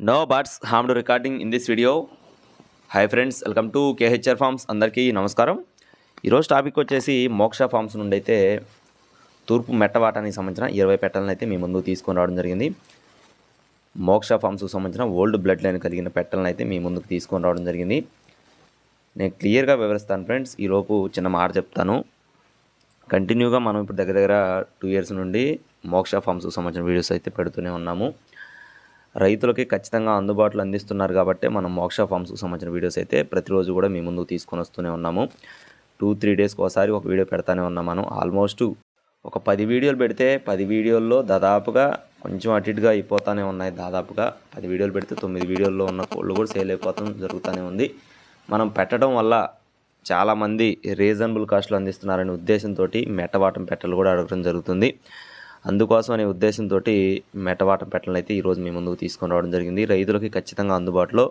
No birds harm recording in this video hi friends welcome to KHR farms అందరికీ నమస్కారం. ఈరోజు topic వచ్చేసి మోక్ష ఫార్మ్స్ నుండి అయితే తూర్పు మెట్టవాటానికి సంబంధించిన ఇరవై పెట్టలను అయితే మీ ముందు తీసుకొని రావడం జరిగింది. మోక్ష ఫార్మ్స్కి సంబంధించిన ఓల్డ్ బ్లడ్ లైన్ కలిగిన పెట్టలను అయితే మీ ముందుకు తీసుకొని రావడం జరిగింది. నేను క్లియర్గా వివరిస్తాను ఫ్రెండ్స్ ఈలోపు చిన్న మాట చెప్తాను. కంటిన్యూగా మనం ఇప్పుడు దగ్గర దగ్గర టూ ఇయర్స్ నుండి మోక్ష ఫార్మ్స్కి సంబంధించిన వీడియోస్ అయితే పెడుతూనే ఉన్నాము. రైతులకి ఖచ్చితంగా అందుబాటులో అందిస్తున్నారు కాబట్టి మనం మోక్ష ఫార్మ్స్కి సంబంధించిన వీడియోస్ అయితే ప్రతిరోజు కూడా మీ ముందుకు తీసుకొని వస్తూనే ఉన్నాము. టూ త్రీ డేస్కి ఒకసారి ఒక వీడియో పెడతానే ఉన్నాం మనం. ఆల్మోస్ట్ ఒక పది వీడియోలు పెడితే పది వీడియోల్లో దాదాపుగా కొంచెం అటు ఇటుగా అయిపోతూనే ఉన్నాయి. దాదాపుగా పది వీడియోలు పెడితే తొమ్మిది వీడియోల్లో ఉన్న కోళ్ళు కూడా సేల్ అయిపోతాం జరుగుతూనే ఉంది. మనం పెట్టడం వల్ల చాలామంది రీజనబుల్ కాస్ట్లో అందిస్తున్నారనే ఉద్దేశంతో మెట్టవాటం పెట్టలు కూడా అడగడం జరుగుతుంది. అందుకోసం అనే ఉద్దేశంతో మెటవాటం పెట్టలను అయితే ఈరోజు మీ ముందుకు తీసుకొని రావడం జరిగింది. రైతులకి ఖచ్చితంగా అందుబాటులో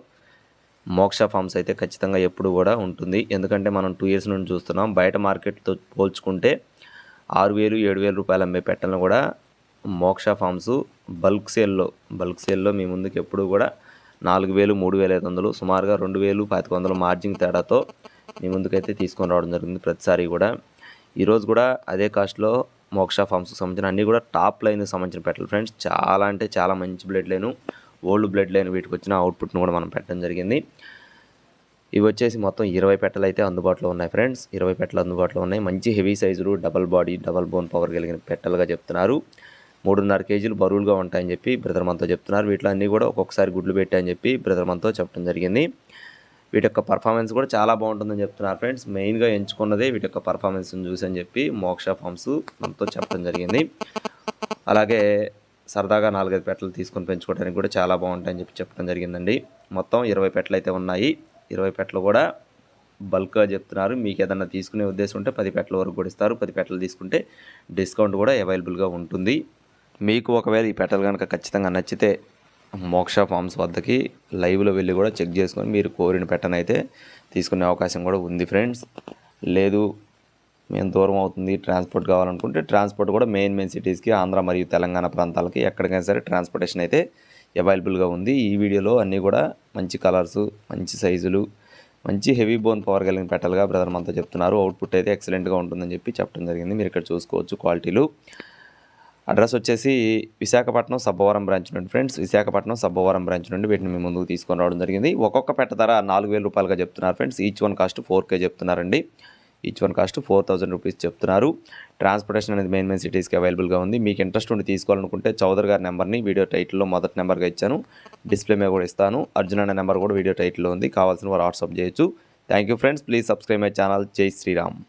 మోక్ష ఫార్మ్స్ అయితే ఖచ్చితంగా ఎప్పుడు కూడా ఉంటుంది. ఎందుకంటే మనం టూ ఇయర్స్ నుండి చూస్తున్నాం. బయట మార్కెట్తో పోల్చుకుంటే ఆరు వేలు ఏడు వేల రూపాయలు అమ్మే పెట్టలను కూడా మోక్ష ఫార్మ్స్ బల్క్ సేల్లో బల్క్ సేల్లో మీ ముందుకు ఎప్పుడు కూడా నాలుగు వేలు మూడు వేల ఐదు వందలు సుమారుగా రెండు వేలు పాతిక వందలు మార్జిన్ తేడాతో మీ ముందుకైతే తీసుకొని రావడం జరిగింది ప్రతిసారి కూడా. ఈరోజు కూడా అదే కాస్ట్లో మోక్ష ఫార్మ్స్కి సంబంధించిన అన్నీ కూడా టాప్ లైన్కి సంబంధించిన పెట్టాలి. ఫ్రెండ్స్ చాలా అంటే చాలా మంచి blood line old blood line వీటికి వచ్చిన అవుట్పుట్ను కూడా మనం పెట్టడం జరిగింది. ఇవి వచ్చేసి మొత్తం ఇరవై పెట్టలు అయితే అందుబాటులో ఉన్నాయి ఫ్రెండ్స్. ఇరవై పెట్టలు అందుబాటులో ఉన్నాయి. మంచి హెవీ సైజులు double body double bone power కలిగిన పెట్టలుగా చెప్తున్నారు. మూడున్నర కేజీలు బరువులుగా ఉంటాయని చెప్పి బ్రదర్ మనతో చెప్తున్నారు. వీటిలో అన్నీ కూడా ఒక్కొక్కసారి గుడ్లు పెట్టాయని చెప్పి బ్రదర్ మనతో చెప్పడం జరిగింది. వీటి యొక్క పర్ఫార్మెన్స్ కూడా చాలా బాగుంటుందని చెప్తున్నారు ఫ్రెండ్స్ మెయిన్గా ఎంచుకున్నదే వీటి యొక్క పర్ఫార్మెన్స్ని చూసి అని చెప్పి మోక్ష ఫార్మ్స్ మనతో చెప్పడం జరిగింది. అలాగే సరదాగా నాలుగైదు పెట్టలు తీసుకొని పెంచుకోవడానికి కూడా చాలా బాగుంటాయని చెప్పి చెప్పడం జరిగిందండి. మొత్తం ఇరవై పెట్టలు అయితే ఉన్నాయి. ఇరవై పెట్టలు కూడా బల్క్గా చెప్తున్నారు. మీకు ఏదన్నా తీసుకునే ఉద్దేశం ఉంటే పది పెట్టల వరకు కూడా ఇస్తారు. పది పెట్టలు తీసుకుంటే డిస్కౌంట్ కూడా అవైలబుల్గా ఉంటుంది. మీకు ఒకవేళ ఈ పెట్టలు కనుక ఖచ్చితంగా నచ్చితే మోక్ష ఫార్మ్స్ వద్దకి లైవ్లో వెళ్ళి కూడా చెక్ చేసుకొని మీరు కోరిన పెట్టనైతే తీసుకునే అవకాశం కూడా ఉంది ఫ్రెండ్స్. లేదు మేము దూరం అవుతుంది ట్రాన్స్పోర్ట్ కావాలనుకుంటే ట్రాన్స్పోర్ట్ కూడా మెయిన్ మెయిన్ సిటీస్కి ఆంధ్ర మరియు తెలంగాణ ప్రాంతాలకి ఎక్కడికైనా సరే ట్రాన్స్పోర్టేషన్ అయితే అవైలబుల్గా ఉంది. ఈ వీడియోలో అన్నీ కూడా మంచి కలర్స్ మంచి సైజులు మంచి హెవీ బోన్ పవర్ కలిగిన పెట్టలుగా బ్రదర్ మనతో చెప్తున్నారు. అవుట్పుట్ అయితే ఎక్సలెంట్గా ఉంటుందని చెప్పి చెప్పడం జరిగింది. మీరు ఇక్కడ చూసుకోవచ్చు క్వాలిటీలు. అడ్రస్ వచ్చేసి విశాఖపట్నం సబ్బవరం బ్రాంచ్ నుండి. ఫ్రెండ్స్ విశాఖపట్నం సబ్బవరం బ్రాంచ్ నుండి వీటిని మీ ముందుకు తీసుకొని రావడం జరిగింది. ఒక్కొక్క పెట్ట ధర నాలుగు వేల రూపాయలుగా చెప్తున్నారు friends. Each one cost four K చెప్తున్నారండి. Each one cost four thousand rupees చెప్తున్నారు. ట్రాన్స్పోర్టేషన్ అనేది మెయిన్ మెయిన్ సిటీస్కి అవైలబుల్గా ఉంది. మీకు ఇంట్రెస్ట్ ఉండి తీసుకోవాలనుకుంటే చౌదరి గారి నెంబర్ని వీడియో టైటిల్లో మొదటి నెంబర్గా ఇచ్చాను. డిస్ప్లే మీద కూడా ఇస్తాను. అర్జున్ అనే నెంబర్ కూడా వీడియో టైటిల్లో ఉంది. కావాల్సిన వారు వాట్సాప్ చేయొచ్చు. Thank you friends. Please subscribe my channel. జై శ్రీరామ్.